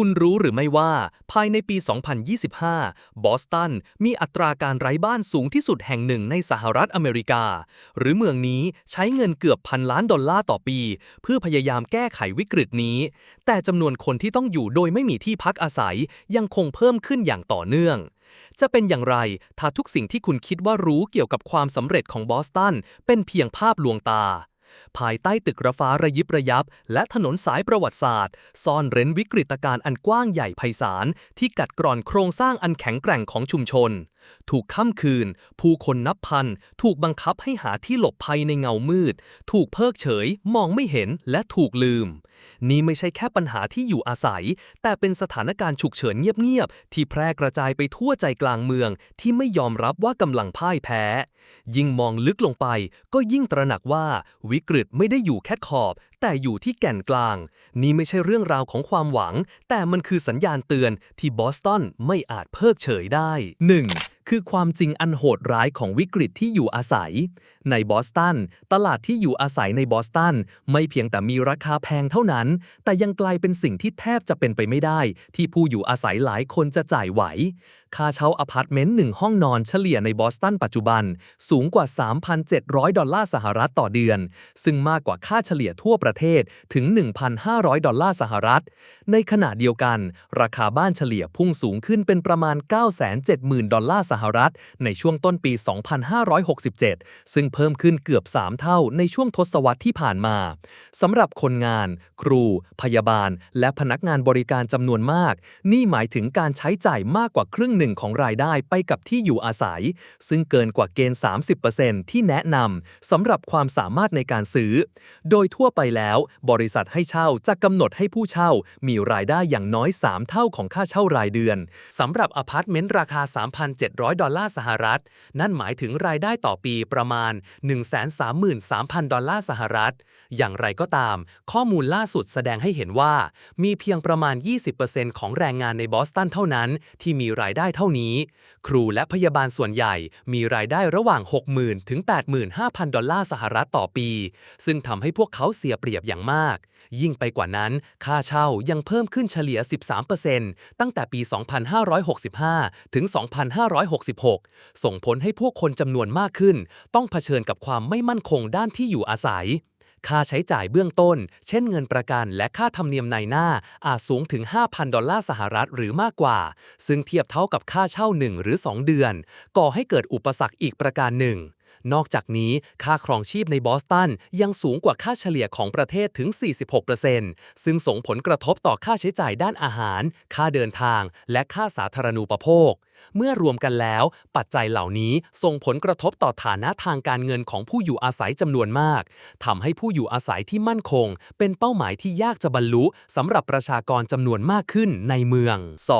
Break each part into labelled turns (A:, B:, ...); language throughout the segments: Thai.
A: คุณรู้หรือไม่ว่า ภายในปี 2025 บอสตันมีอัตราการไร้บ้านสูงที่สุดแห่งหนึ่งในสหรัฐอเมริกา หรือเมืองนี้ใช้เงินเกือบพันล้านดอลลาร์ต่อปี เพื่อพยายามแก้ไขวิกฤตนี้ แต่จำนวนคนที่ต้องอยู่โดยไม่มีที่พักอาศัยยังคงเพิ่มขึ้นอย่างต่อเนื่องจะเป็นอย่างไรถ้าทุกสิ่งที่คุณคิดว่ารู้เกี่ยวกับความสำเร็จของบอสตันเป็นเพียงภาพลวงตา ภายใต้ตึกระฟ้าระยิบระยับ และถนนสายประวัติศาสตร์ ซ่อนเร้นวิกฤตการณ์อันกว้างใหญ่ไพศาลที่กัดกร่อนโครงสร้างอันแข็งแกร่งของชุมชน ถูกค่ำคืน ผู้คนนับพัน ถูกบังคับให้หาที่หลบภัยในเงามืด ถูกเพิกเฉย มองไม่เห็นและถูกลืม นี่ไม่ใช่แค่ปัญหาที่อยู่อาศัย แต่เป็นสถานการณ์ฉุกเฉินเงียบๆที่แพร่กระจายไปทั่วใจกลางเมือง ที่ไม่ยอมรับว่ากำลังพ่ายแพ้ ยิ่งมองลึกลงไป ก็ยิ่งตระหนักว่าวิกฤตไม่ได้อยู่แค่ขอบ แต่อยู่ที่แก่นกลาง นี่ไม่ใช่เรื่องราวของความหวัง แต่มันคือสัญญาณเตือนที่บอสตันไม่อาจเพิกเฉยได้ 1. คือความจริงอันโหดร้ายของวิกฤตที่อยู่อาศัย ในบอสตัน ตลาดที่อยู่อาศัยในบอสตัน ไม่เพียงแต่มีราคาแพงเท่านั้น แต่ยังกลายเป็นสิ่งที่แทบจะเป็นไปไม่ได้ ที่ผู้อยู่อาศัยหลายคนจะจ่ายไหว ค่าเช่าอพาร์ตเมนต์หนึ่งห้องนอนเฉลี่ยในบอสตันปัจจุบัน สูงกว่า 3,700 ดอลลาร์สหรัฐต่อเดือน ซึ่งมากกว่าค่าเฉลี่ยทั่วประเทศถึง 1,500 ดอลลาร์สหรัฐ ในขณะเดียวกัน ราคาบ้านเฉลี่ยพุ่งสูงขึ้นเป็นประมาณ 970,000 ดอลลาร์สหรัฐในช่วงต้นปี 2567 ซึ่งเพิ่มขึ้นเกือบ 3 เท่าในช่วงทศวรรษที่ผ่านมาสำหรับคนงาน ครู พยาบาล และพนักงานบริการจำนวนมาก นี่หมายถึงการใช้จ่ายมากกว่าครึ่งหนึ่งของรายได้ไปกับที่อยู่อาศัย ซึ่งเกินกว่าเกณฑ์ 30%ที่แนะนำสำหรับความสามารถในการซื้อ โดยทั่วไปแล้ว บริษัทให้เช่าจะกำหนดให้ผู้เช่า มีรายได้อย่างน้อย 3 เท่าของค่าเช่ารายเดือนสำหรับอพาร์ตเมนต์ราคา 3,700ดอลลาร์สหรัฐ นั่นหมายถึงรายได้ต่อปีประมาณ 133,000 ดอลลาร์สหรัฐ อย่างไรก็ตาม ข้อมูลล่าสุดแสดงให้เห็นว่า มีเพียงประมาณ 20%ของแรงงานในบอสตันเท่านั้น ที่มีรายได้เท่านี้ ครูและพยาบาลส่วนใหญ่มีรายได้ระหว่าง 60,000 ถึง 85,000 ดอลลาร์สหรัฐต่อปี ซึ่งทำให้พวกเขาเสียเปรียบอย่างมาก ยิ่งไปกว่านั้น ค่าเช่ายังเพิ่มขึ้นเฉลี่ย 13%ตั้งแต่ปี 2565 ถึง2566 ส่งผลให้พวกคนจำนวนมากขึ้น ต้องเผชิญกับความไม่มั่นคงด้านที่อยู่อาศัย ค่าใช้จ่ายเบื้องต้น เช่นเงินประกันและค่าธรรมเนียมในหน้า อาจสูงถึง 5,000 ดอลลาร์สหรัฐหรือมากกว่า ซึ่งเทียบเท่ากับค่าเช่า 1 หรือ 2 เดือน ก่อให้เกิดอุปสรรคอีกประการหนึ่ง นอกจากนี้ค่าครองชีพในบอสตันยังสูงกว่าค่าเฉลี่ยของประเทศถึง 46%ซึ่งส่งผลกระทบต่อค่าใช้จ่ายด้านอาหาร ค่าเดินทาง และค่าสาธารณูปโภค เมื่อรวมกันแล้ว ปัจจัยเหล่านี้ส่งผลกระทบต่อฐานะทางการเงินของผู้อยู่อาศัยจำนวนมากทำให้ผู้อยู่อาศัยที่มั่นคง เป็นเป้าหมายที่ยากจะบรรลุสำหรับประชากรจำนวนมากขึ้นในเมือง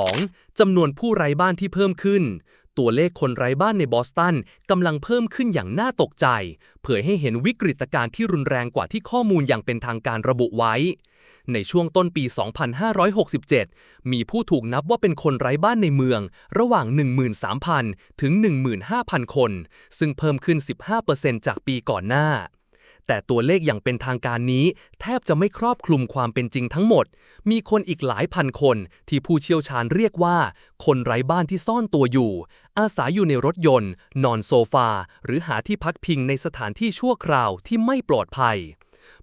A: 2. จำนวนผู้ไร้บ้านที่เพิ่มขึ้น ตัวเลขคนไร้บ้านในบอสตันกำลังเพิ่มขึ้นอย่างน่าตกใจ เผยให้เห็นวิกฤตการณ์ที่รุนแรงกว่าที่ข้อมูลอย่างเป็นทางการระบุไว้ ในช่วงต้นปี 2567 มีผู้ถูกนับว่าเป็นคนไร้บ้านในเมือง ระหว่าง 13,000 ถึง 15,000 คน ซึ่งเพิ่มขึ้น 15%จากปีก่อนหน้า แต่ตัวเลขอย่างเป็นทางการนี้ แทบจะไม่ครอบคลุมความเป็นจริงทั้งหมด มีคนอีกหลายพันคนที่ผู้เชี่ยวชาญเรียกว่า คนไร้บ้านที่ซ่อนตัวอยู่ อาศัยอยู่ในรถยนต์ นอนโซฟา หรือหาที่พักพิงในสถานที่ชั่วคราวที่ไม่ปลอดภัย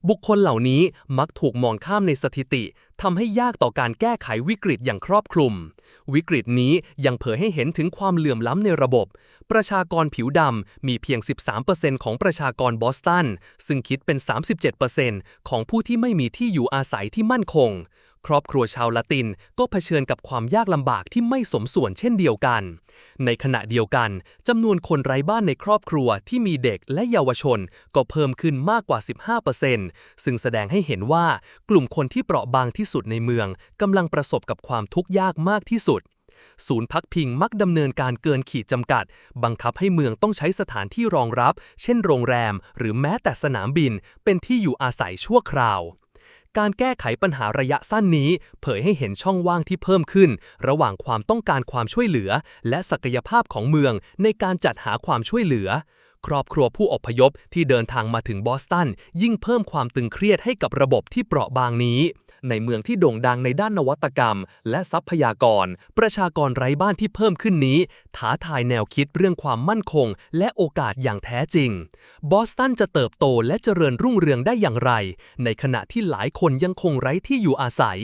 A: บุคคลเหล่านี้มักถูกมองข้ามในสถิติทำให้ยากต่อการแก้ไขวิกฤตอย่างครอบคลุม วิกฤตนี้ยังเผยให้เห็นถึงความเหลื่อมล้ำในระบบ ประชากรผิวดำมีเพียง 13%ของประชากรบอสตัน ซึ่งคิดเป็น 37%ของผู้ที่ไม่มีที่อยู่อาศัยที่มั่นคง ครอบครัวชาวละตินก็เผชิญกับความยากลำบากที่ไม่สมส่วนเช่นเดียวกัน ในขณะเดียวกันจำนวนคนไร้บ้านในครอบครัวที่มีเด็กและเยาวชนก็เพิ่มขึ้นมากกว่า 15%ซึ่งแสดงให้เห็นว่ากลุ่มคนที่เปราะบางที่สุดในเมืองกำลังประสบกับความทุกข์ยากมากที่สุดศูนย์พักพิงมักดำเนินการเกินขีดจำกัด บังคับให้เมืองต้องใช้สถานที่รองรับ เช่นโรงแรม หรือแม้แต่สนามบิน เป็นที่อยู่อาศัยชั่วคราว การแก้ไขปัญหาระยะสั้นนี้ เผยให้เห็นช่องว่างที่เพิ่มขึ้น ระหว่างความต้องการความช่วยเหลือ และศักยภาพของเมืองในการจัดหาความช่วยเหลือ ครอบครัวผู้อพยพที่เดินทางมาถึงบอสตัน ยิ่งเพิ่มความตึงเครียดให้กับระบบที่เปราะบางนี้ ในเมืองที่โด่งดังในด้านนวัตกรรม และทรัพยากร ประชากรไร้บ้านที่เพิ่มขึ้นนี้ ท้าทายแนวคิดเรื่องความมั่นคง และโอกาสอย่างแท้จริง บอสตันจะเติบโตและเจริญรุ่งเรืองได้อย่างไร ในขณะที่หลายคนยังคงไร้ที่อยู่อาศัย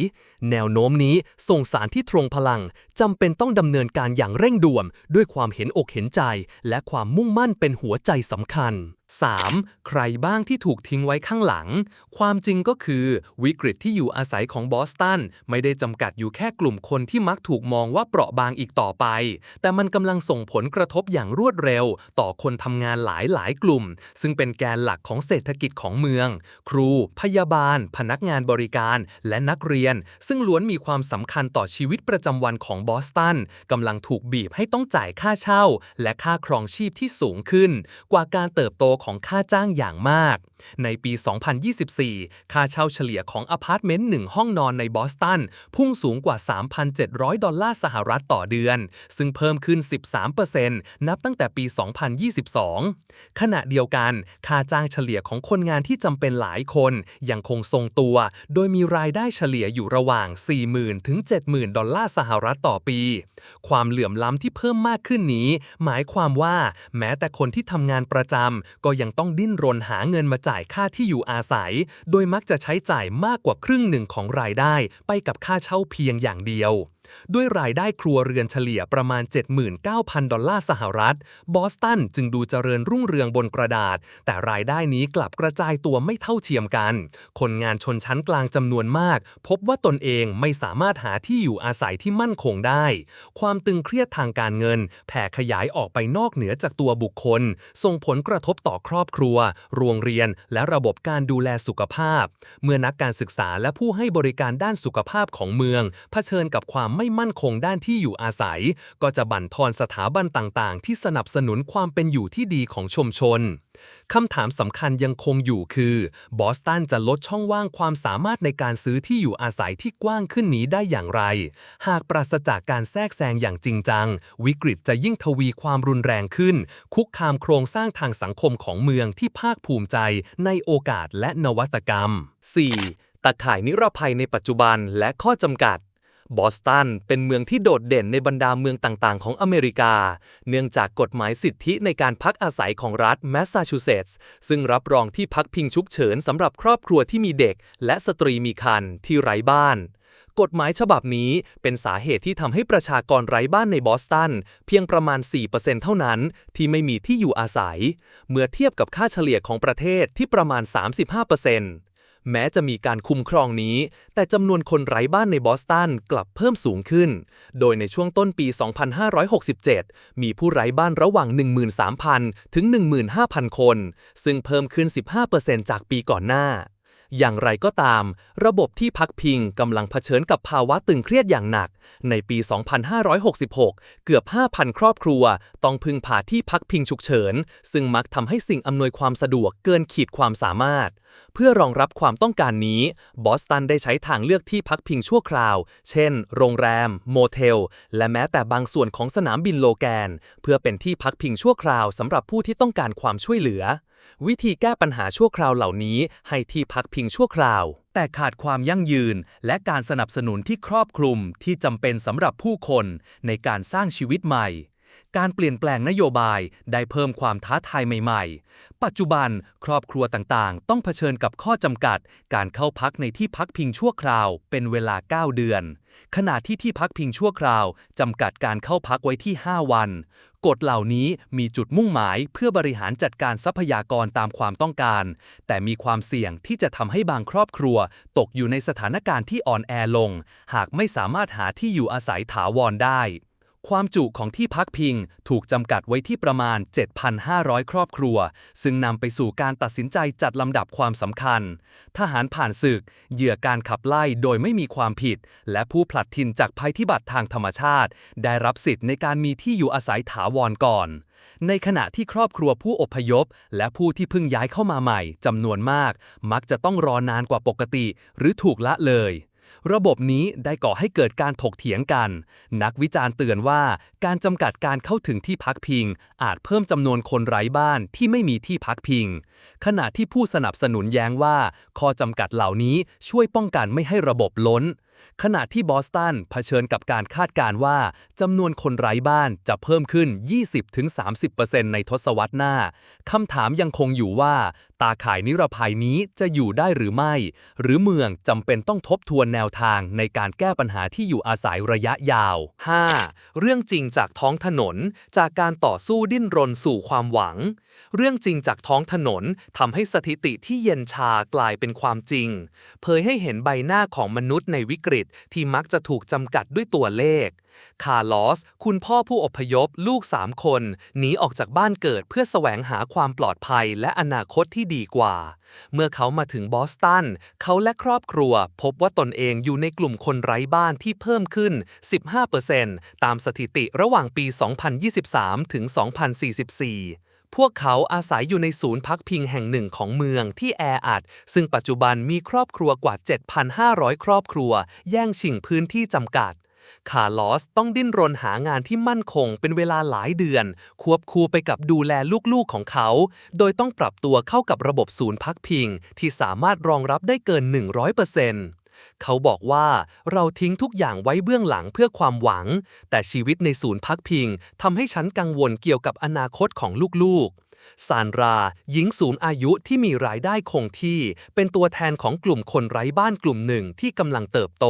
A: แนวโน้มนี้ส่งสารที่ตรงพลังจำเป็นต้องดำเนินการอย่างเร่งด่วน ด้วยความเห็นอกเห็นใจ และความมุ่งมั่นเป็นหัวใจจสำคัญ 3. ใครบ้างที่ถูกทิ้งไว้ข้างหลัง ความจริงก็คือ วิกฤตที่อยู่อาศัยของบอสตัน ไม่ได้จำกัดอยู่แค่กลุ่มคนที่มักถูกมองว่าเปราะบางอีกต่อไป แต่มันกำลังส่งผลกระทบอย่างรวดเร็ว ต่อคนทำงานหลายหลายกลุ่ม ซึ่งเป็นแกนหลักของเศรษฐกิจของเมือง ครู พยาบาล พนักงานบริการ และนักเรียน ซึ่งล้วนมีความสำคัญต่อชีวิตประจำวันของบอสตันกำลังถูกบีบให้ต้องจ่ายค่าเช่า และค่าครองชีพที่สูงขึ้น กว่าการเติบโตของค่าจ้างอย่างมาก ในปี 2024 ค่าเช่าเฉลี่ยของอพาร์ตเมนต์หนึ่งห้องนอนในบอสตัน พุ่งสูงกว่า 3,700 ดอลลาร์สหรัฐต่อเดือน ซึ่งเพิ่มขึ้น 13%นับตั้งแต่ปี 2022 ขณะเดียวกัน ค่าจ้างเฉลี่ยของคนงานที่จำเป็นหลายคน ยังคงทรงตัว โดยมีรายได้เฉลี่ยอยู่ระหว่าง 40,000 ถึง 70,000 ดอลลาร์สหรัฐต่อปี ความเหลื่อมล้ำที่เพิ่มมากขึ้นนี้ หมายความว่า แม้แต่คนที่ทำงานประจำก็ยังต้องดิ้นรนหาเงินมาจ่่ายค่าที่อยู่อาศัย โดยมักจะใช้จ่ายมากกว่าครึ่งหนึ่งของรายได้ ไปกับค่าเช่าเพียงอย่างเดียว ด้วยรายได้ครัวเรือนเฉลี่ยประมาณ 79,000 ดอลลาร์สหรัฐ บอสตันจึงดูเจริญรุ่งเรืองบนกระดาษ แต่รายได้นี้กลับกระจายตัวไม่เท่าเทียมกัน คนงานชนชั้นกลางจำนวนมาก พบว่าตนเองไม่สามารถหาที่อยู่อาศัยที่มั่นคงได้ ความตึงเครียดทางการเงิน แผ่ขยายออกไปนอกเหนือจากตัวบุคคล ส่งผลกระทบต่อครอบครัว โรงเรียน และระบบการดูแลสุขภาพ เมื่อนักการศึกษาและผู้ให้บริการด้านสุขภาพของเมืองเผชิญกับความไม่มั่นคงด้านที่อยู่อาศัย ก็จะบั่นทอนสถาบันต่างๆ ที่สนับสนุนความเป็นอยู่ที่ดีของชุมชนคำถามสำคัญยังคงอยู่คือบอสตันจะลดช่องว่างความสามารถในการซื้อที่อยู่อาศัยที่กว้างขึ้นนี้ได้อย่างไร หากปราศจากการแทรกแซงอย่างจริงจัง วิกฤตจะยิ่งทวีความรุนแรงขึ้น คุกคามโครงสร้างทางสังคมของเมืองที่ภาคภูมิใจ ในโอกาสและนวัตกรรม 4. ตะข่ายนิรภัยในปัจจุบันและข้อจำกัด บอสตันเป็นเมืองที่โดดเด่นในบรรดาเมืองต่างๆ ของอเมริกา เนื่องจากกฎหมายสิทธิในการพักอาศัยของรัฐแมสซาชูเซตส์ซึ่งรับรองที่พักพิงฉุกเฉินสำหรับครอบครัวที่มีเด็ก และสตรีมีครรภ์ที่ไร้บ้าน กฎหมายฉบับนี้เป็นสาเหตุที่ทำให้ประชากรไร้บ้านในบอสตันเพียงประมาณ 4%เท่านั้น ที่ไม่มีที่อยู่อาศัย เมื่อเทียบกับค่าเฉลี่ยของประเทศที่ประมาณ 35% แม้จะมีการคุมครองนี้ แต่จำนวนคนไร้บ้านในบอสตันกลับเพิ่มสูงขึ้น โดยในช่วงต้นปี 2567 มีผู้ไร้บ้านระหว่าง 13,000 ถึง 15,000 คน ซึ่งเพิ่มขึ้น 15%จากปีก่อนหน้า อย่างไรก็ตาม ระบบที่พักพิงกำลังเผชิญกับภาวะตึงเครียดอย่างหนัก ในปี 2566 เกือบ 5,000 ครอบครัว ต้องพึ่งพาที่พักพิงฉุกเฉิน ซึ่งมักทำให้สิ่งอำนวยความสะดวกเกินขีดความสามารถ เพื่อรองรับความต้องการนี้บอสตันได้ใช้ทางเลือกที่พักพิงชั่วคราว เช่น โรงแรม โมเทล และแม้แต่บางส่วนของสนามบินโลแกน เพื่อเป็นที่พักพิงชั่วคราวสำหรับผู้ที่ต้องการความช่วยเหลือ วิธีแก้ปัญหาชั่วคราวเหล่านี้ให้ที่พักพิงชั่วคราว แต่ขาดความยั่งยืน และการสนับสนุนที่ครอบคลุมที่จำเป็นสำหรับผู้คนในการสร้างชีวิตใหม่ การเปลี่ยนแปลงนโยบายได้เพิ่มความท้าทายใหม่ ๆ ปัจจุบันครอบครัวต่างๆ ต้องเผชิญกับข้อจำกัด การเข้าพักในที่พักพิงชั่วคราวเป็นเวลา 9 เดือน ขณะที่ที่พักพิงชั่วคราวจำกัดการเข้าพักไว้ที่ 5 วัน กฎเหล่านี้มีจุดมุ่งหมายเพื่อบริหารจัดการทรัพยากรตามความต้องการ แต่มีความเสี่ยงที่จะทำให้บางครอบครัว ตกอยู่ในสถานการณ์ที่อ่อนแอลง หากไม่สามารถหาที่อยู่อาศัยถาวรได้ ความจุของที่พักพิงถูกจำกัดไว้ที่ประมาณ 7,500 ครอบครัว ซึ่งนำไปสู่การตัดสินใจจัดลำดับความสำคัญ ทหารผ่านศึก เหยื่อการขับไล่โดยไม่มีความผิด และผู้ผลัดทินจากภัยพิบัติทางธรรมชาติ ได้รับสิทธิ์ในการมีที่อยู่อาศัยถาวรก่อน ในขณะที่ครอบครัวผู้อพยพ และผู้ที่เพิ่งย้ายเข้ามาใหม่จำนวนมาก มักจะต้องรอนานกว่าปกติ หรือถูกละเลย ระบบนี้ได้ก่อให้เกิดการถกเถียงกัน นักวิจารณ์เตือนว่าการจำกัดการเข้าถึงที่พักพิง อาจเพิ่มจำนวนคนไร้บ้านที่ไม่มีที่พักพิง ขณะที่ผู้สนับสนุนแย้งว่า ข้อจำกัดเหล่านี้ช่วยป้องกันไม่ให้ระบบล้น ขณะที่บอสตันเผชิญกับการคาดการณ์ว่าจำนวนคนไร้บ้านจะเพิ่มขึ้น 20-30%ในทศวรรษหน้า คำถามยังคงอยู่ว่า ตาข่ายนิรภัยนี้จะอยู่ได้หรือไม่ หรือเมืองจำเป็นต้องทบทวนแนวทางในการแก้ปัญหาที่อยู่อาศัยระยะยาว 5. เรื่องจริงจากท้องถนน จากการต่อสู้ดิ้นรนสู่ความหวัง เรื่องจริงจากท้องถนนทำให้สถิติที่เย็นชากลายเป็นความจริง เผยให้เห็นใบหน้าของมนุษย์ในวิกฤตที่มักจะถูกจำกัดด้วยตัวเลข คาร์ลอส คุณพ่อผู้อพยพลูกสามคนหนีออกจากบ้านเกิดเพื่อแสวงหาความปลอดภัยและอนาคตที่ดีกว่า เมื่อเขามาถึงบอสตัน เขาและครอบครัว พบว่าตนเองอยู่ในกลุ่มคนไร้บ้านที่เพิ่มขึ้น 15%ตามสถิติระหว่างปี 2023 ถึง 2044 พวกเขาอาศัยอยู่ในศูนย์พักพิงแห่งหนึ่งของเมืองที่แออัด ซึ่งปัจจุบันมีครอบครัวกว่า 7,500 ครอบครัว แย่งชิงพื้นที่จำกัด คาร์ลอสต้องดิ้นรนหางานที่มั่นคงเป็นเวลาหลายเดือน ควบคู่ไปกับดูแลลูกๆของเขา โดยต้องปรับตัวเข้ากับระบบศูนย์พักพิง ที่สามารถรองรับได้เกิน 100%เขาบอกว่าเราทิ้งทุกอย่างไว้เบื้องหลังเพื่อความหวัง แต่ชีวิตในศูนย์พักพิงทำให้ฉันกังวลเกี่ยวกับอนาคตของลูกๆ ซานรา หญิงสูงอายุที่มีรายได้คงที่ เป็นตัวแทนของกลุ่มคนไร้บ้านกลุ่มหนึ่งที่กำลังเติบโต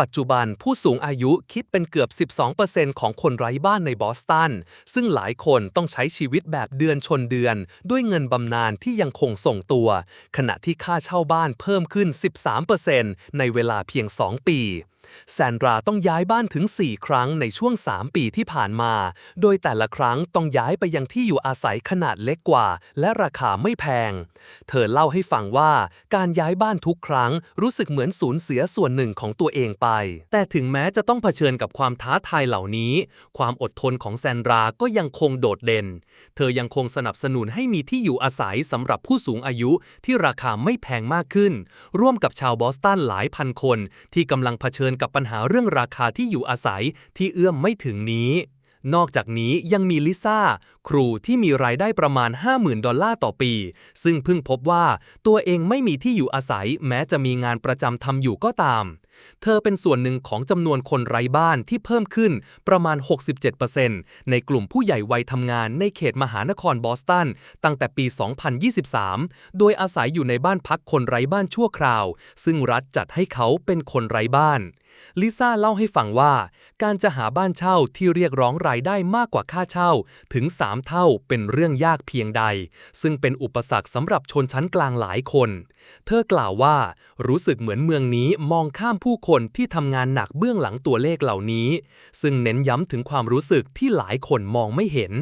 A: ปัจจุบันผู้สูงอายุคิดเป็นเกือบ 12%ของคนไร้บ้านในบอสตัน ซึ่งหลายคนต้องใช้ชีวิตแบบเดือนชนเดือน ด้วยเงินบำนาญที่ยังคงส่งตัว ขณะที่ค่าเช่าบ้านเพิ่มขึ้น 13%ในเวลาเพียง 2 ปี แซนดราต้องย้ายบ้านถึง 4 ครั้งในช่วง 3 ปีที่ผ่านมา โดยแต่ละครั้งต้องย้ายไปยังที่อยู่อาศัยขนาดเล็กกว่า และราคาไม่แพง เธอเล่าให้ฟังว่าการย้ายบ้านทุกครั้งรู้สึกเหมือนสูญเสียส่วนหนึ่งของตัวเองไป แต่ถึงแม้จะต้องเผชิญกับความท้าทายเหล่านี้ ความอดทนของแซนดราก็ยังคงโดดเด่น เธอยังคงสนับสนุนให้มีที่อยู่อาศัยสำหรับผู้สูงอายุที่ราคาไม่แพงมากขึ้น ร่วมกับชาวบอสตันหลายพันคนที่กำลังเผชิญญกับปัญหาเรื่องราคาที่อยู่อาศัยที่เอื้อมไม่ถึงนี้ นอกจากนี้ยังมีลิซ่า ครูที่มีรายได้ประมาณ 50,000 ดอลลาร์ต่อปี ซึ่งเพิ่งพบว่าตัวเองไม่มีที่อยู่อาศัยแม้จะมีงานประจำทำอยู่ก็ตามเธอเป็นส่วนหนึ่งของจำนวนคนไร้บ้านที่เพิ่มขึ้นประมาณ 67%ในกลุ่มผู้ใหญ่วัยทำงานในเขตมหานครบอสตัน ตั้งแต่ปี 2023 โดยอาศัยอยู่ในบ้านพักคนไร้บ้านชั่วคราว ซึ่งรัฐจัดให้เขาเป็นคนไร้บ้านลิซ่าเล่าให้ฟังว่า การจะหาบ้านเช่าที่เรียกร้องรายได้มากกว่าค่าเช่า ถึง 3 เท่าเป็นเรื่องยากเพียงใด ซึ่งเป็นอุปสรรคสำหรับชนชั้นกลางหลายคน เธอกล่าวว่า รู้สึกเหมือนเมืองนี้มองข้ามผู้คนที่ทำงานหนักเบื้องหลังตัวเลขเหล่านี้ ซึ่งเน้นย้ำถึงความรู้สึกที่หลายคนมองไม่เห็น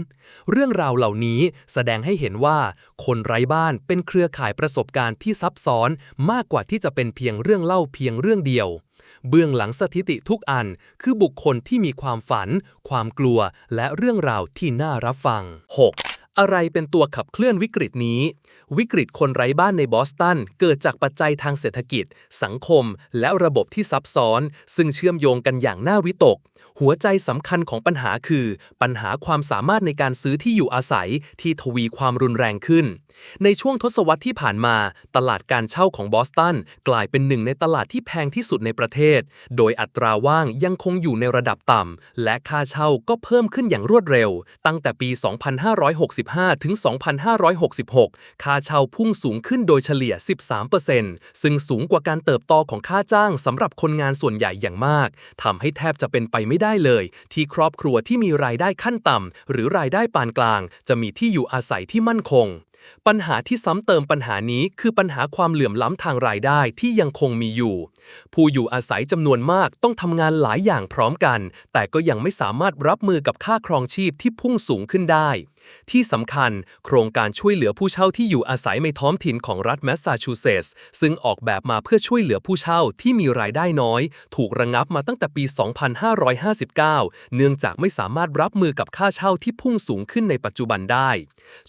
A: เรื่องราวเหล่านี้แสดงให้เห็นว่า คนไร้บ้านเป็นเครือข่ายประสบการณ์ที่ซับซ้อนมากกว่าที่จะเป็นเพียงเรื่องเล่าเพียงเรื่องเดียว เบื้องหลังสถิติทุกอันคือบุคคลที่มีความฝัน ความกลัว และเรื่องราวที่น่ารับฟัง 6. อะไรเป็นตัวขับเคลื่อนวิกฤตนี้ วิกฤตคนไร้บ้านในบอสตันเกิดจากปัจจัยทางเศรษฐกิจ สังคม และระบบที่ซับซ้อน ซึ่งเชื่อมโยงกันอย่างน่าวิตก หัวใจสำคัญของปัญหาคือ ปัญหาความสามารถในการซื้อที่อยู่อาศัยที่ทวีความรุนแรงขึ้น ในช่วงทศวรรษที่ผ่านมา ตลาดการเช่าของบอสตันกลายเป็นหนึ่งในตลาดที่แพงที่สุดในประเทศ โดยอัตราว่างยังคงอยู่ในระดับต่ำ และค่าเช่าก็เพิ่มขึ้นอย่างรวดเร็ว ตั้งแต่ปี 2565 ถึง 2566 ค่าเช่าพุ่งสูงขึ้นโดยเฉลี่ย 13%ซึ่งสูงกว่าการเติบโตของค่าจ้างสำหรับคนงานส่วนใหญ่อย่างมาก ทำให้แทบจะเป็นไปไม่ได้เลย ที่ครอบครัวที่มีรายได้ขั้นต่ำหรือรายได้ปานกลาง จะมีที่อยู่อาศัยที่มั่นคง ปัญหาที่ซ้ำเติมปัญหานี้คือปัญหาความเหลื่อมล้ำทางรายได้ที่ยังคงมีอยู่ ผู้อยู่อาศัยจำนวนมากต้องทำงานหลายอย่างพร้อมกัน แต่ก็ยังไม่สามารถรับมือกับค่าครองชีพที่พุ่งสูงขึ้นได้ ที่สำคัญ โครงการช่วยเหลือผู้เช่าที่อยู่อาศัยในท้องถิ่นของรัฐแมสซาชูเซตส์ซึ่งออกแบบมาเพื่อช่วยเหลือผู้เช่าที่มีรายได้น้อย ถูกระงับมาตั้งแต่ปี 2559 เนื่องจากไม่สามารถรับมือกับค่าเช่าที่พุ่งสูงขึ้นในปัจจุบันได้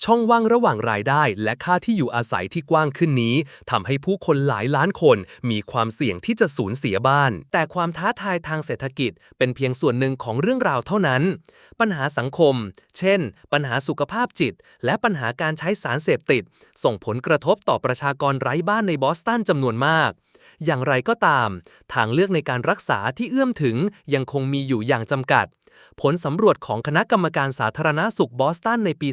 A: ช่องว่างระหว่างรายได้และค่าที่อยู่อาศัยที่กว้างขึ้นนี้ทำให้ผู้คนหลายล้านคน มีความเสี่ยงที่จะสูญเสียบ้าน แต่ความท้าทายทางเศรษฐกิจ เป็นเพียงส่วนหนึ่งของเรื่องราวเท่านั้น ปัญหาสังคม เช่น ปัญหาสุขภาพจิต และปัญหาการใช้สารเสพติด ส่งผลกระทบต่อประชากรไร้บ้านในบอสตันจำนวนมาก อย่างไรก็ตาม ทางเลือกในการรักษาที่เอื้อมถึงยังคงมีอยู่อย่างจำกัด ผลสำรวจของคณะกรรมการสาธารณาสุขบอสตันในปี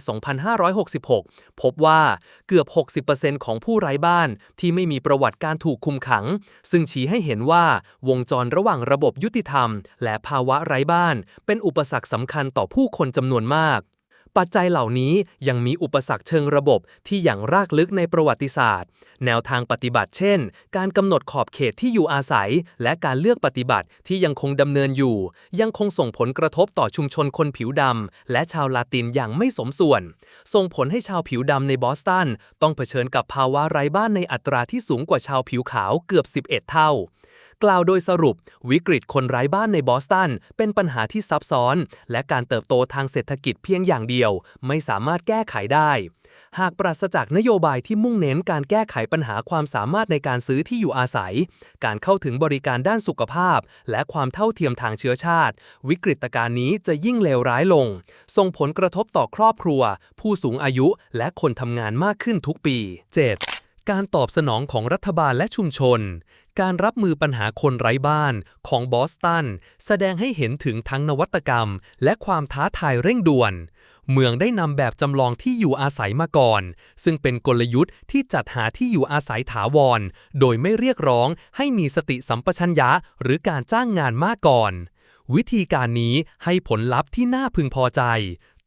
A: 2566 พบว่าเกือบ 60%ของผู้ไร้บ้านที่ไม่มีประวัติการถูกคุมขัง ซึ่งชี้ให้เห็นว่าวงจรระหว่างระบบยุติธรรม และภาวะไร้บ้าน เป็นอุปสรรคสำคัญต่อผู้คนจำนวนมาก ปัจจัยเหล่านี้ยังมีอุปสรรคเชิงระบบที่อย่างรากลึกในประวัติศาสตร์ แนวทางปฏิบัติเช่น การกำหนดขอบเขตที่อยู่อาศัย และการเลือกปฏิบัติที่ยังคงดำเนินอยู่ ยังคงส่งผลกระทบต่อชุมชนคนผิวดำและชาวลาตินอย่างไม่สมส่วน ส่งผลให้ชาวผิวดำในบอสตันต้องเผชิญกับภาวะไร้บ้านในอัตราที่สูงกว่าชาวผิวขาวเกือบ 11 เท่า กล่าวโดยสรุป วิกฤตคนไร้บ้านในบอสตัน เป็นปัญหาที่ซับซ้อน และการเติบโตทางเศรษฐกิจเพียงอย่างเดียว ไม่สามารถแก้ไขได้ หากปราศจากนโยบายที่มุ่งเน้นการแก้ไขปัญหาความสามารถในการซื้อที่อยู่อาศัย การเข้าถึงบริการด้านสุขภาพ และความเท่าเทียมทางเชื้อชาติ วิกฤตการณ์นี้จะยิ่งเลวร้ายลง ส่งผลกระทบต่อครอบครัว ผู้สูงอายุ และคนทำงานมากขึ้นทุกปี 7. การตอบสนองของรัฐบาลและชุมชน การรับมือปัญหาคนไร้บ้านของบอสตัน แสดงให้เห็นถึงทั้งนวัตกรรม และความท้าทายเร่งด่วน เมืองได้นำแบบจำลองที่อยู่อาศัยมาก่อน ซึ่งเป็นกลยุทธ์ที่จัดหาที่อยู่อาศัยถาวร โดยไม่เรียกร้องให้มีสติสัมปชัญญะ หรือการจ้างงานมากก่อนวิธีการนี้ให้ผลลัพธ์ที่น่าพึงพอใจ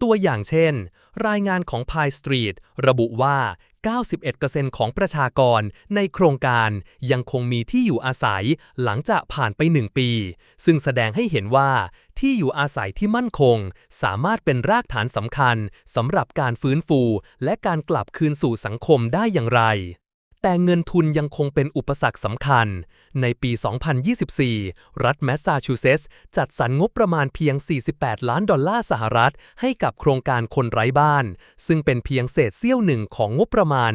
A: ตัวอย่างเช่น รายงานของ Pie Street ระบุว่า 91%ของประชากรในโครงการยังคงมีที่อยู่อาศัยหลังจากผ่านไป 1 ปี ซึ่งแสดงให้เห็นว่าที่อยู่อาศัยที่มั่นคง สามารถเป็นรากฐานสำคัญสำหรับการฟื้นฟู และการกลับคืนสู่สังคมได้อย่างไร แต่เงินทุนยังคงเป็นอุปสรรคสำคัญ ในปี 2024 รัฐแมสซาชูเซตส์จัดสรรงบประมาณเพียง 48 ล้านดอลลาร์สหรัฐ ให้กับโครงการคนไร้บ้าน ซึ่งเป็นเพียงเศษเสี้ยวหนึ่งของงบประมาณ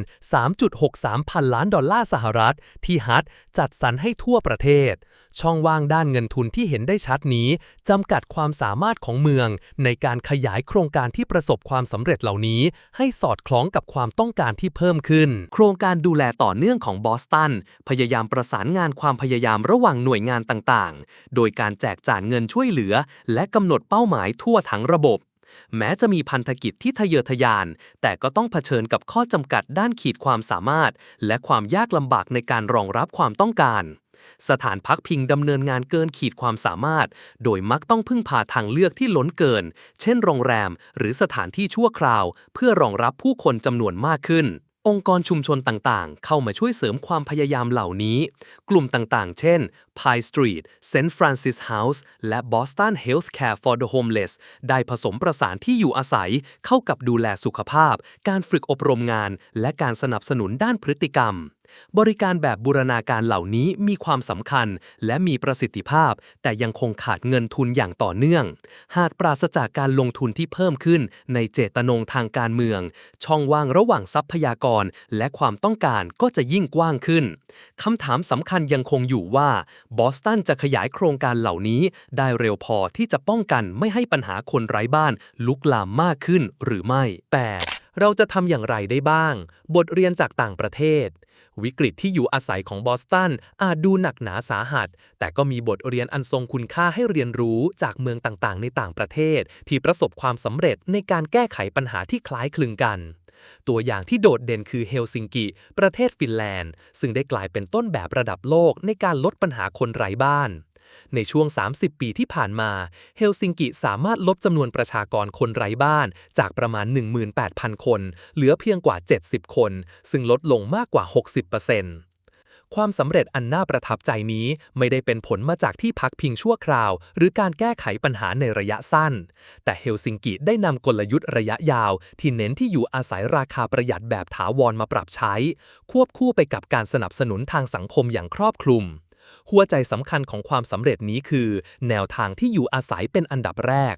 A: 3.63 พันล้านดอลลาร์สหรัฐ ที่ฮัทจัดสรรให้ทั่วประเทศ ช่องว่างด้านเงินทุนที่เห็นได้ชัดนี้จำกัดความสามารถของเมือง ในการขยายโครงการที่ประสบความสำเร็จเหล่านี้ ให้สอดคล้องกับความต้องการที่เพิ่มขึ้น โครงการดูแลต่อเนื่องของบอสตันพยายามประสานงานความพยายามระหว่างหน่วยงานต่างๆ โดยการแจกจ่ายเงินช่วยเหลือ และกำหนดเป้าหมายทั่วทั้งระบบ แม้จะมีพันธกิจที่ทะเยอทะยาน แต่ก็ต้องเผชิญกับข้อจำกัดด้านขีดความสามารถ และความยากลำบากในการรองรับความต้องการสถานพักพิงดำเนินงานเกินขีดความสามารถ โดยมักต้องพึ่งพาทางเลือกที่ล้นเกิน เช่นโรงแรม หรือสถานที่ชั่วคราว เพื่อรองรับผู้คนจำนวนมากขึ้น องค์กรชุมชนต่างๆ เข้ามาช่วยเสริมความพยายามเหล่านี้ กลุ่มต่างๆ เช่น Pie Street St. Francis House และ Boston Healthcare for the Homeless ได้ผสมประสานที่อยู่อาศัย เข้ากับดูแลสุขภาพ การฝึกอบรมงาน และการสนับสนุนด้านพฤติกรรม บริการแบบบูรณาการเหล่านี้มีความสำคัญและมีประสิทธิภาพ แต่ยังคงขาดเงินทุนอย่างต่อเนื่อง หากปราศจากการลงทุนที่เพิ่มขึ้นในเจตนงทางการเมือง ช่องว่างระหว่างทรัพยากร และความต้องการก็จะยิ่งกว้างขึ้นคำถามสำคัญยังคงอยู่ว่าบอสตันจะขยายโครงการเหล่านี้ ได้เร็วพอที่จะป้องกันไม่ให้ปัญหาคนไร้บ้านลุกลามมากขึ้นหรือไม่ แต่เราจะทำอย่างไรได้บ้าง บทเรียนจากต่างประเทศ วิกฤตที่อยู่อาศัยของบอสตันอาจดูหนักหนาสาหัส แต่ก็มีบทเรียนอันทรงคุณค่าให้เรียนรู้จากเมืองต่างๆ ในต่างประเทศ ที่ประสบความสำเร็จในการแก้ไขปัญหาที่คล้ายคลึงกัน ตัวอย่างที่โดดเด่นคือเฮลซิงกิ ประเทศฟินแลนด์ ซึ่งได้กลายเป็นต้นแบบระดับโลกในการลดปัญหาคนไร้บ้าน ในช่วง 30 ปีที่ผ่านมา เฮลซิงกิสามารถลดจำนวนประชากรคนไร้บ้าน จากประมาณ 18,000 คน เหลือเพียงกว่า 70 คน ซึ่งลดลงมากกว่า 60%ความสำเร็จอันน่าประทับใจนี้ไม่ได้เป็นผลมาจากที่พักพิงชั่วคราว หรือการแก้ไขปัญหาในระยะสั้น แต่เฮลซิงกิได้นำกลยุทธ์ระยะยาว ที่เน้นที่อยู่อาศัยราคาประหยัดแบบถาวรมาปรับใช้ ควบคู่ไปกับการสนับสนุนทางสังคมอย่างครอบคลุม หัวใจสำคัญของความสำเร็จนี้คือ แนวทางที่อยู่อาศัยเป็นอันดับแรก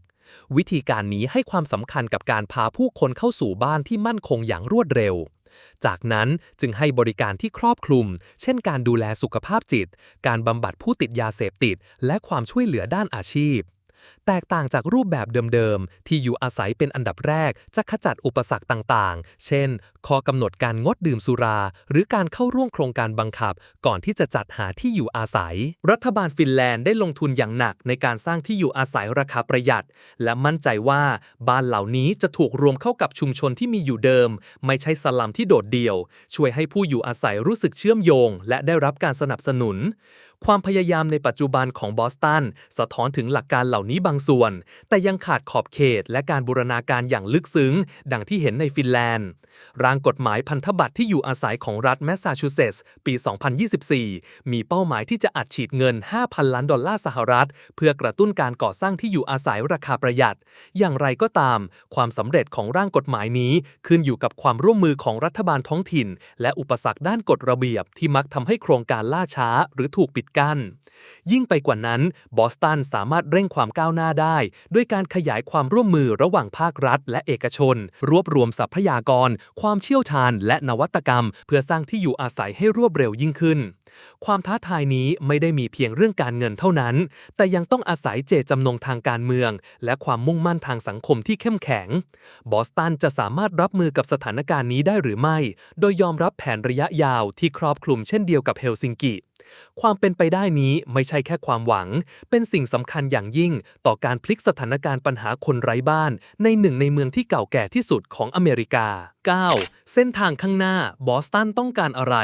A: วิธีการนี้ให้ความสำคัญกับการพาผู้คนเข้าสู่บ้านที่มั่นคงอย่างรวดเร็ว จากนั้นจึงให้บริการที่ครอบคลุม เช่นการดูแลสุขภาพจิต การบำบัดผู้ติดยาเสพติด และความช่วยเหลือด้านอาชีพ แตกต่างจากรูปแบบเดิมๆ ที่อยู่อาศัยเป็นอันดับแรก จะขจัดอุปสรรคต่างๆ เช่น ข้อกำหนดการงดดื่มสุรา หรือการเข้าร่วมโครงการบังคับ ก่อนที่จะจัดหาที่อยู่อาศัย รัฐบาลฟินแลนด์ได้ลงทุนอย่างหนักในการสร้างที่อยู่อาศัยราคาประหยัด และมั่นใจว่าบ้านเหล่านี้จะถูกรวมเข้ากับชุมชนที่มีอยู่เดิม ไม่ใช่สลัมที่โดดเดี่ยว ช่วยให้ผู้อยู่อาศัยรู้สึกเชื่อมโยง และได้รับการสนับสนุน ความพยายามในปัจจุบันของบอสตันสะท้อนถึงหลักการเหล่านี้บางส่วน แต่ยังขาดขอบเขตและการบูรณาการอย่างลึกซึ้ง ดังที่เห็นในฟินแลนด์ ร่างกฎหมายพันธบัตรที่อยู่อาศัยของรัฐแมสซาชูเซตส์ปี 2024 มีเป้าหมายที่จะอัดฉีดเงิน 5,000 ล้านดอลลาร์สหรัฐ เพื่อกระตุ้นการก่อสร้างที่อยู่อาศัยราคาประหยัด อย่างไรก็ตาม ความสำเร็จของร่างกฎหมายนี้ขึ้นอยู่กับความร่วมมือของรัฐบาลท้องถิ่น และอุปสรรคด้านกฎระเบียบที่มักทำให้โครงการล่าช้า หรือถูกปิดกั้น ยิ่งไปกว่านั้น บอสตันสามารถเร่งความก้าวหน้าได้ ด้วยการขยายความร่วมมือระหว่างภาครัฐ และเอกชน รวบรวมทรัพยากร ความเชี่ยวชาญ และนวัตกรรม เพื่อสร้างที่อยู่อาศัยให้รวดเร็วยิ่งขึ้น ความท้าทายนี้ไม่ได้มีเพียงเรื่องการเงินเท่านั้น แต่ยังต้องอาศัยเจตจำนงทางการเมือง และความมุ่งมั่นทางสังคมที่เข้มแข็ง บอสตันจะสามารถรับมือกับสถานการณ์นี้ได้หรือไม่ โดยยอมรับแผนระยะยาวที่ครอบคลุมเช่นเดียวกับเฮลซิงกิ ความเป็นไปได้นี้ไม่ใช่แค่ความหวัง เป็นสิ่งสำคัญอย่างยิ่งต่อการพลิกสถานการณ์ปัญหาคนไร้บ้าน ในหนึ่งในเมืองที่เก่าแก่ที่สุดของอเมริกา 9. เส้นทางข้างหน้าบอสตันต้องการอะไร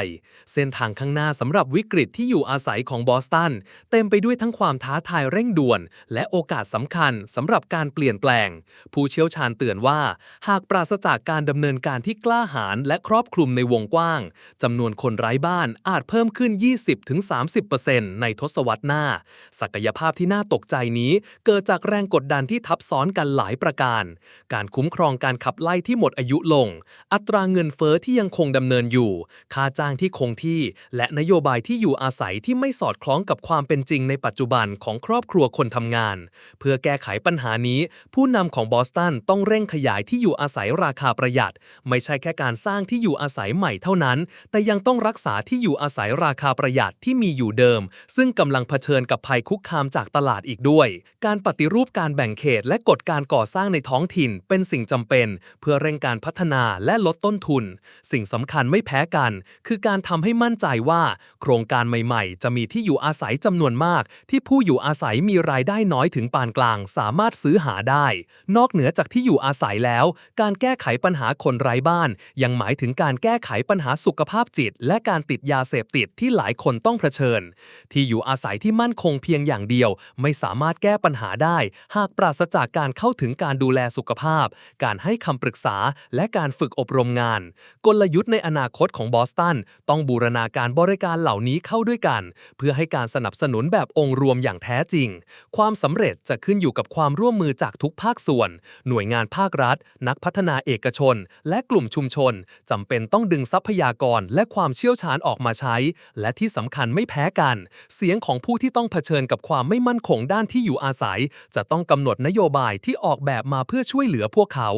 A: เส้นทางข้างหน้าสำหรับวิกฤตที่อยู่อาศัยของบอสตัน เต็มไปด้วยทั้งความท้าทายเร่งด่วน และโอกาสสำคัญสำหรับการเปลี่ยนแปลง ผู้เชี่ยวชาญเตือนว่า หากปราศจากการดำเนินการที่กล้าหาญและครอบคลุมในวงกว้างจำนวนคนไร้บ้านอาจเพิ่มขึ้น 20-30%ในทศวรรษหน้า ศักยภาพที่น่าตกใจนี้ เกิดจากแรงกดดันที่ทับซ้อนกันหลายประการ การคุ้มครองการขับไล่ที่หมดอายุลงอัตราเงินเฟอ้อที่ยังคงดำเนินอยู่ ค่าจ้างที่คงที่ และนโยบายที่อยู่อาศัยที่ไม่สอดคล้องกับความเป็นจริงในปัจจุบันของครอบครัวคนทำงาน เพื่อแก้ไขปัญหานี้ ผู้นำของบอสตันต้องเร่งขยายที่อยู่อาศัยราคาประหยัด ไม่ใช่แค่การสร้างที่อยู่อาศัยใหม่เท่านั้น แต่ยังต้องรักษาที่อยู่อาศัยราคาประหยัดที่มีอยู่เดิม ซึ่งกำลังเผชิญกับภัยคุกคามจากตลาดอีกด้วย การปฏิรูปการแบ่งเขตและกฎการก่อสร้างในท้องถิ่นเป็นสิ่งจำเป็น เพื่อเร่งการพัฒนาและลดต้นทุน สิ่งสำคัญไม่แพ้กัน คือการทำให้มั่นใจว่า โครงการใหม่ๆ จะมีที่อยู่อาศัยจำนวนมาก ที่ผู้อยู่อาศัยมีรายได้น้อยถึงปานกลาง สามารถซื้อหาได้ นอกเหนือจากที่อยู่อาศัยแล้ว การแก้ไขปัญหาคนไร้บ้าน ยังหมายถึงการแก้ไขปัญหาสุขภาพจิต และการติดยาเสพติดที่หลายคนต้องเผชิญ ที่อยู่อาศัยที่มั่นคงเพียงอย่างเดียว ไม่สามารถแก้ปัญหาได้ หากปราศจากการเข้าถึงการดูแลสุขภาพ การให้คำปรึกษาและการฝึกอบรมงาน กลยุทธ์ในอนาคตของบอสตันต้องบูรณาการบริการเหล่านี้เข้าด้วยกัน เพื่อให้การสนับสนุนแบบองค์รวมอย่างแท้จริง ความสำเร็จจะขึ้นอยู่กับความร่วมมือจากทุกภาคส่วน หน่วยงานภาครัฐ นักพัฒนาเอกชน และกลุ่มชุมชนจำเป็นต้องดึงทรัพยากรและความเชี่ยวชาญออกมาใช้ และที่สำคัญไม่แพ้กัน เสียงของผู้ที่ต้องเผชิญกับความไม่มั่นคงด้านที่อยู่อาศัย จะต้องกำหนดนโยบายที่ออกแบบมาเพื่อช่วยเหลือพวกเขา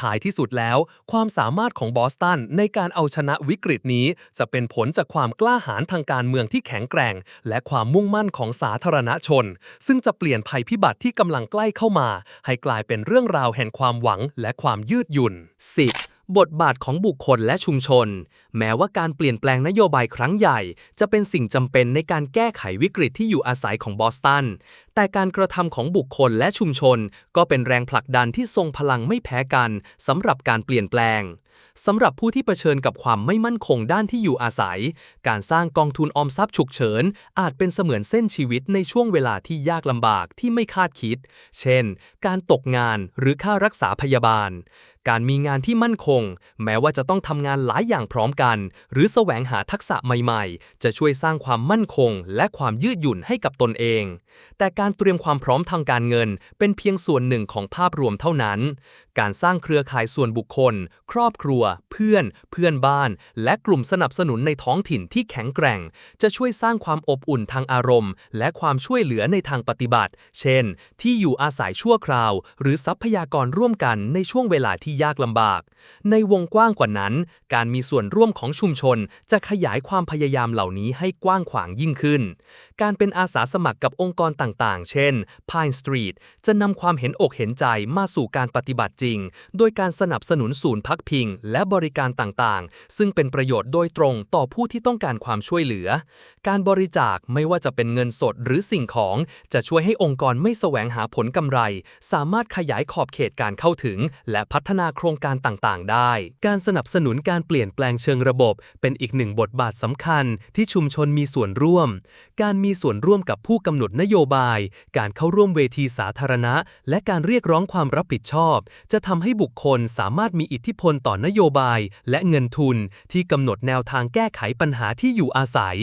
A: ท้ายที่สุดแล้ว ความสามารถของบอสตันในการเอาชนะวิกฤตนี้ จะเป็นผลจากความกล้าหาญทางการเมืองที่แข็งแกร่ง และความมุ่งมั่นของสาธารณชน ซึ่งจะเปลี่ยนภัยพิบัติที่กำลังใกล้เข้ามา ให้กลายเป็นเรื่องราวแห่งความหวังและความยืดหยุ่น 10. บทบาทของบุคคลและชุมชน แม้ว่าการเปลี่ยนแปลงนโยบายครั้งใหญ่ จะเป็นสิ่งจำเป็นในการแก้ไขวิกฤตที่อยู่อาศัยของบอสตัน แต่การกระทำของบุคคลและชุมชน ก็เป็นแรงผลักดันที่ทรงพลังไม่แพ้กันสำหรับการเปลี่ยนแปลง สำหรับผู้ที่เผชิญกับความไม่มั่นคงด้านที่อยู่อาศัย การสร้างกองทุนออมทรัพย์ฉุกเฉิน อาจเป็นเสมือนเส้นชีวิตในช่วงเวลาที่ยากลำบากที่ไม่คาดคิด เช่น การตกงานหรือค่ารักษาพยาบาล การมีงานที่มั่นคง แม้ว่าจะต้องทำงานหลายอย่างพร้อมกัน หรือแสวงหาทักษะใหม่ๆ จะช่วยสร้างความมั่นคง และความยืดหยุ่นให้กับตนเอง แต่การเตรียมความพร้อมทางการเงิน เป็นเพียงส่วนหนึ่งของภาพรวมเท่านั้น การสร้างเครือข่ายส่วนบุคคล ครอบครัวเพื่อน เพื่อนบ้าน และกลุ่มสนับสนุนในท้องถิ่นที่แข็งแกร่ง จะช่วยสร้างความอบอุ่นทางอารมณ์ และความช่วยเหลือในทางปฏิบัติ เช่น ที่อยู่อาศัยชั่วคราว หรือทรัพยากรร่วมกันในช่วงเวลาที่ยากลำบาก ในวงกว้างกว่านั้น การมีส่วนร่วมของชุมชน จะขยายความพยายามเหล่านี้ให้กว้างขวางยิ่งขึ้น การเป็นอาสาสมัครกับองค์กรต่างๆ เช่น Pine Street จะนำความเห็นอกเห็นใจมาสู่การปฏิบัติจริง โดยการสนับสนุนศูนย์พักพิงและบริการต่างๆ ซึ่งเป็นประโยชน์โดยตรงต่อผู้ที่ต้องการความช่วยเหลือ การบริจาคไม่ว่าจะเป็นเงินสดหรือสิ่งของ จะช่วยให้องค์กรไม่แสวงหาผลกำไร สามารถขยายขอบเขตการเข้าถึง และพัฒนาโครงการต่างๆ ได้ การสนับสนุนการเปลี่ยนแปลงเชิงระบบ เป็นอีกหนึ่งบทบาทสำคัญที่ชุมชนมีส่วนร่วม การมีส่วนร่วมกับผู้กำหนดนโยบาย การเข้าร่วมเวทีสาธารณะ และการเรียกร้องความรับผิดชอบ จะทำให้บุคคลสามารถมีอิทธิพลต่อนนโยบาย และเงินทุนที่กำหนดแนวทางแก้ไขปัญหาที่อยู่อาศัย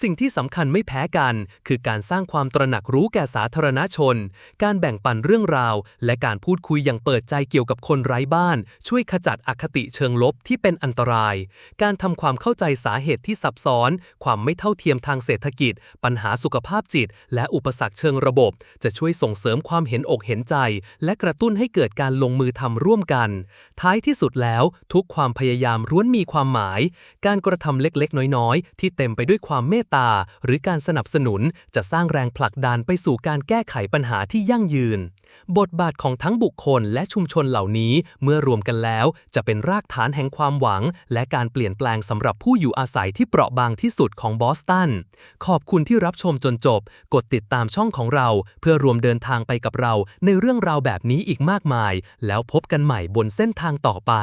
A: สิ่งที่สำคัญไม่แพ้กัน คือการสร้างความตระหนักรู้แก่สาธารณชน การแบ่งปันเรื่องราว และการพูดคุยอย่างเปิดใจเกี่ยวกับคนไร้บ้าน ช่วยขจัดอคติเชิงลบที่เป็นอันตราย การทำความเข้าใจสาเหตุที่ซับซ้อน ความไม่เท่าเทียมทางเศรษฐกิจ ปัญหาสุขภาพจิต และอุปสรรคเชิงระบบ จะช่วยส่งเสริมความเห็นอกเห็นใจ และกระตุ้นให้เกิดการลงมือทำร่วมกัน ท้ายที่สุดแล้วทุกความพยายามล้วนมีความหมาย การกระทำเล็กๆ น้อยๆ ที่เต็มไปด้วยความเมตตา หรือการสนับสนุนจะสร้างแรงผลักดันไปสู่การแก้ไขปัญหาที่ยั่งยืน บทบาทของทั้งบุคคลและชุมชนเหล่านี้เมื่อรวมกันแล้ว จะเป็นรากฐานแห่งความหวัง และการเปลี่ยนแปลงสำหรับผู้อยู่อาศัยที่เปราะบางที่สุดของบอสตัน ขอบคุณที่รับชมจนจบ กดติดตามช่องของเรา เพื่อรวมเดินทางไปกับเราในเรื่องราวแบบนี้อีกมากมาย แล้วพบกันใหม่บนเส้นทางต่อไป